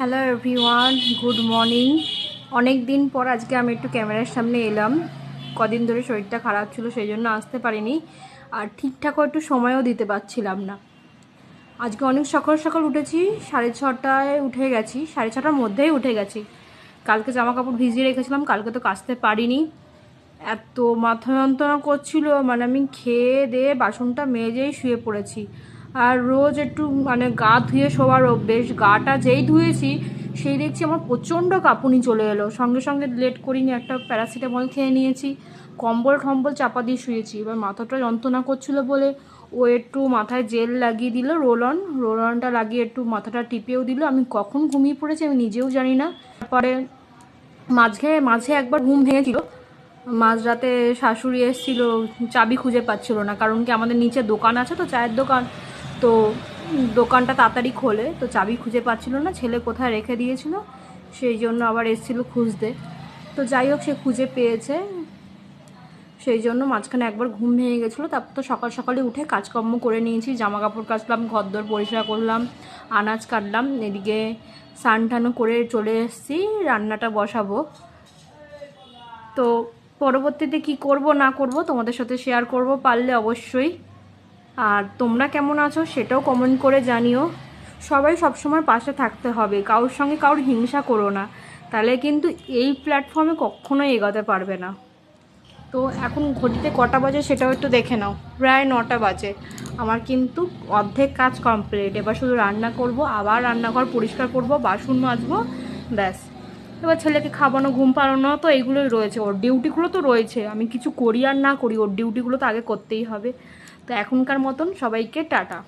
Hello everyone good morning অনেক দিন পর আজকে আমি একটু ক্যামেরার সামনে এলাম। কদিন ধরে শরীরটা খারাপ ছিল, সেই জন্য আসতে পারিনি। আর ঠিকঠাকও একটু সময়ও দিতে পারছিলাম না। আজকে অনেক সকাল সকাল উঠেছি, সাড়ে ছটায় উঠে গেছি, সাড়ে ছটার মধ্যেই উঠে গেছি। কালকে জামা কাপড় ভিজিয়ে রেখেছিলাম, কালকে তো কাচতে পারিনি। এত মাথা যন্ত্রণা করছিল মানে আমি খেয়ে দিয়ে বাসনটা মেজেই শুয়ে পড়েছি। আর রোজ একটু মানে গা ধুয়ে শোবার অভ্যেস, গাটা যেই ধুয়েছি, সেই দেখছি আমার প্রচণ্ড কাঁপুনি চলে এলো। সঙ্গে সঙ্গে লেট করিনি, একটা প্যারাসিটামল খেয়ে নিয়েছি, কম্বল টম্বল চাপা দিয়ে শুয়েছি। এবার মাথাটা যন্ত্রণা করছিল বলে ও একটু মাথায় জেল লাগিয়ে দিল, রোল অন, রোল অনটা লাগিয়ে একটু মাথাটা টিপেও দিল। আমি কখন ঘুমিয়ে পড়েছি আমি নিজেও জানি না। তারপরে মাঝে মাঝে একবার ঘুম ভেঙেছিল। মাঝরাতে শাশুড়ি এসেছিল, চাবি খুঁজে পাচ্ছিল না, কারণ কি আমাদের নিচে দোকান আছে তো, চায়ের দোকান। তো দোকানটা তাড়াতাড়ি খোলে, তো চাবি খুঁজে পাচ্ছিল না, ছেলে কোথায় রেখে দিয়েছিল, সেই জন্য আবার এসেছিল খুঁজতে। তো যাই হোক, সে খুঁজে পেয়েছে, সেই জন্য মাঝখানে একবার ঘুম ভেঙে গেছিল, তারপর তো সকাল সকালে উঠে কাজকর্ম করে নিয়েছি জামা কাপড় কাচলাম, ঘরদোর পরিষ্কার করলাম, আনাজ কাটলাম, এদিকে স্নান টানও করে চলে এসেছি, রান্নাটা বসাবো। তো পরবর্তীতে কি করব না করব তোমাদের সাথে শেয়ার করব, পারলে অবশ্যই আর তোমরা কেমন আছো সেটাও কমেন্ট করে জানিও। সবাই সবসময় পাশে থাকতে হবে, কারোর সঙ্গে কারোর হিংসা করো না। তাহলে কিন্তু এই প্ল্যাটফর্মে কখনোই এগোতে পারবে না। তো এখন ঘড়িতে কটা বাজে সেটাও একটু দেখে নাও, প্রায় নটা বাজে। আমার কিন্তু অর্ধেক কাজ কমপ্লিট এবার শুধু রান্না করব, আবার রান্নাঘর পরিষ্কার করব, বাসন মাজবো, ব্যাস। এবার ছেলেকে খাওয়ানো, ঘুম পাড়ানো তো এইগুলোই রয়েছে। ওর ডিউটিগুলো তো রয়েছে। আমি কিছু করি আর না করি, ওর ডিউটিগুলো তো আগে করতেই হবে। তো এখনকার মতন সবাইকে টাটা।